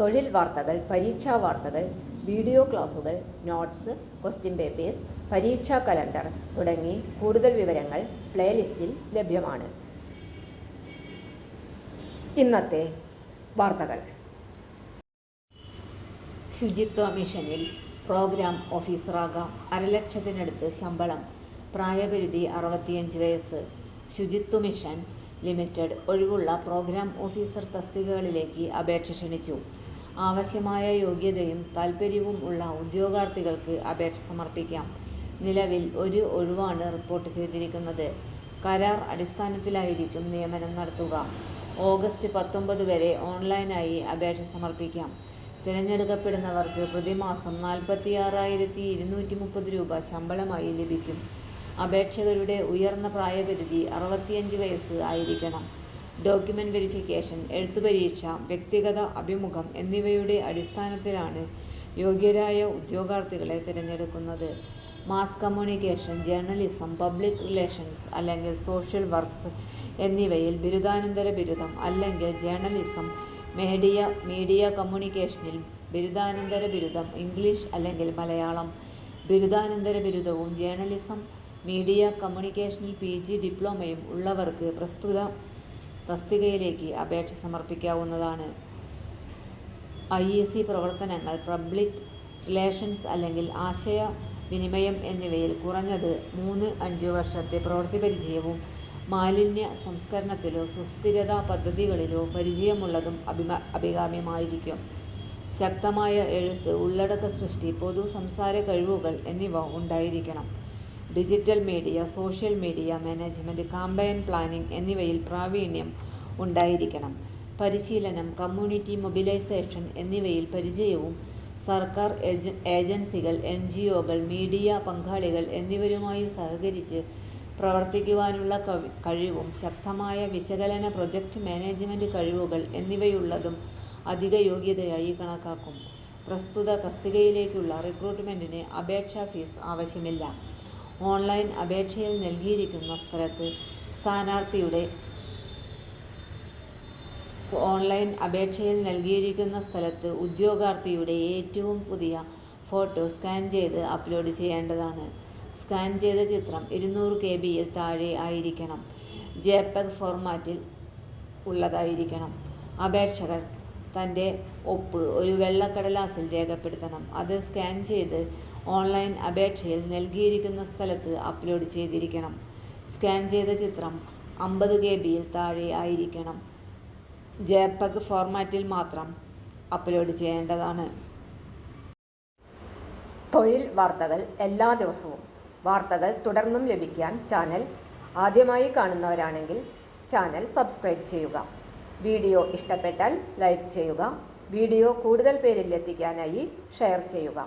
തൊഴിൽ വാർത്തകൾ പരീക്ഷാ വാർത്തകൾ വീഡിയോ ക്ലാസുകൾ നോട്ട്സ് ക്വസ്റ്റ്യൻ പേപ്പേഴ്സ് പരീക്ഷാ കലണ്ടർ തുടങ്ങി കൂടുതൽ വിവരങ്ങൾ പ്ലേലിസ്റ്റിൽ ലഭ്യമാണ്. ഇന്നത്തെ വാർത്തകൾ. ശുചിത്വ മിഷനിൽ പ്രോഗ്രാം ഓഫീസറാകാം അരലക്ഷത്തിനടുത്ത് ശമ്പളം. പ്രായപരിധി അറുപത്തിയഞ്ച് വയസ്സ്. ശുചിത്വ മിഷൻ ലിമിറ്റഡ് ഒഴിവുള്ള പ്രോഗ്രാം ഓഫീസർ തസ്തികകളിലേക്ക് അപേക്ഷ ക്ഷണിച്ചു. ആവശ്യമായ യോഗ്യതയും താൽപ്പര്യവും ഉള്ള ഉദ്യോഗാർത്ഥികൾക്ക് അപേക്ഷ സമർപ്പിക്കാം. നിലവിൽ ഒരു ഒഴിവാണ് റിപ്പോർട്ട് ചെയ്തിരിക്കുന്നത്. കരാർ അടിസ്ഥാനത്തിലായിരിക്കും നിയമനം നടത്തുക. ഓഗസ്റ്റ് പത്തൊമ്പത് വരെ ഓൺലൈനായി അപേക്ഷ സമർപ്പിക്കാം. തിരഞ്ഞെടുക്കപ്പെടുന്നവർക്ക് പ്രതിമാസം നാൽപ്പത്തിയാറായിരത്തി ഇരുന്നൂറ്റി മുപ്പത് രൂപ ശമ്പളമായി ലഭിക്കും. അപേക്ഷകരുടെ ഉയർന്ന പ്രായപരിധി അറുപത്തിയഞ്ച് വയസ്സ് ആയിരിക്കണം. ഡോക്യുമെന്റ് വെരിഫിക്കേഷൻ എഴുത്തുപരീക്ഷ വ്യക്തിഗത അഭിമുഖം എന്നിവയുടെ അടിസ്ഥാനത്തിലാണ് യോഗ്യരായ ഉദ്യോഗാർത്ഥികളെ തിരഞ്ഞെടുക്കുന്നത്. Mass communication journalism public relations അല്ലെങ്കിൽ സോഷ്യൽ വർക്ക്സ് എന്നിവയിൽ ബിരുദാനന്തര ബിരുദം അല്ലെങ്കിൽ ജേർണലിസം മീഡിയ മീഡിയ കമ്മ്യൂണിക്കേഷനിൽ ബിരുദാനന്തര ബിരുദം ഇംഗ്ലീഷ് അല്ലെങ്കിൽ മലയാളം. ബിരുദാനന്തര ബിരുദവും ജേർണലിസം മീഡിയ കമ്മ്യൂണിക്കേഷനിൽ പി ജി ഡിപ്ലോമയും ഉള്ളവർക്ക് പ്രസ്തുത തസ്തികയിലേക്ക് അപേക്ഷ സമർപ്പിക്കാവുന്നതാണ്. ഐ ഇ സി പ്രവർത്തനങ്ങൾ പബ്ലിക് റിലേഷൻസ് അല്ലെങ്കിൽ ആശയവിനിമയം എന്നിവയിൽ കുറഞ്ഞത് മൂന്ന് അഞ്ച് വർഷത്തെ പ്രവൃത്തിപരിചയവും മാലിന്യ സംസ്കരണത്തിലോ സുസ്ഥിരതാ പദ്ധതികളിലോ പരിചയമുള്ളതും അഭികാമ്യമായിരിക്കും. ശക്തമായ എഴുത്ത് ഉള്ളടക്ക സൃഷ്ടി പൊതു സംസാര കഴിവുകൾ എന്നിവ ഉണ്ടായിരിക്കണം. Digital media social media management campaign planning എന്നിവയിൽ പ്രാവീണ്യം ഉണ്ടായിരിക്കണം. പരിശീലനം കമ്മ്യൂണിറ്റി മൊബിലൈസേഷൻ എന്നിവയിൽ പരിചയവും സർക്കാർ ഏജൻസികൾ എൻ ജി ഒകൾ മീഡിയ പങ്കാളികൾ എന്നിവരുമായി സഹകരിച്ച് പ്രവർത്തിക്കുവാനുള്ള കഴിവും ശക്തമായ വിശകലന പ്രോജക്റ്റ് മാനേജ്മെന്റ് കഴിവുകൾ എന്നിവയുള്ളതും അധിക യോഗ്യതയായി കണക്കാക്കും. പ്രസ്തുത തസ്തികയിലേക്കുള്ള റിക്രൂട്ട്മെന്റിന് അപേക്ഷാ ഫീസ് ആവശ്യമില്ല. ഓൺലൈൻ അപേക്ഷയിൽ നൽകിയിരിക്കുന്ന സ്ഥലത്ത് സ്ഥാനാർത്ഥിയുടെ ഓൺലൈൻ അപേക്ഷയിൽ നൽകിയിരിക്കുന്ന സ്ഥലത്ത് ഉദ്യോഗാർത്ഥിയുടെ ഏറ്റവും പുതിയ ഫോട്ടോ സ്കാൻ ചെയ്ത് അപ്ലോഡ് ചെയ്യേണ്ടതാണ്. സ്കാൻ ചെയ്ത ചിത്രം ഇരുന്നൂറ് കെ ബിയിൽ താഴെ ആയിരിക്കണം. ജെപെഗ് ഫോർമാറ്റിൽ ഉള്ളതായിരിക്കണം. അപേക്ഷകർ തന്റെ ഒപ്പ് ഒരു വെള്ള കടലാസിൽ രേഖപ്പെടുത്തണം. അത് സ്കാൻ ചെയ്ത് ഓൺലൈൻ അപേക്ഷയിൽ നൽകിയിരിക്കുന്ന സ്ഥലത്ത് അപ്ലോഡ് ചെയ്തിരിക്കണം. സ്കാൻ ചെയ്ത ചിത്രം അമ്പത് കെ ബിയിൽ താഴെ ആയിരിക്കണം. ജെപെഗ് ഫോർമാറ്റിൽ മാത്രം അപ്ലോഡ് ചെയ്യേണ്ടതാണ്. തൊഴിൽ വാർത്തകൾ എല്ലാ ദിവസവും. വാർത്തകൾ തുടർന്നും ലഭിക്കാൻ ചാനൽ ആദ്യമായി കാണുന്നവരാണെങ്കിൽ ചാനൽ സബ്സ്ക്രൈബ് ചെയ്യുക. വീഡിയോ ഇഷ്ടപ്പെട്ടാൽ ലൈക്ക് ചെയ്യുക. വീഡിയോ കൂടുതൽ പേരിൽ എത്തിക്കാനായി ഷെയർ ചെയ്യുക.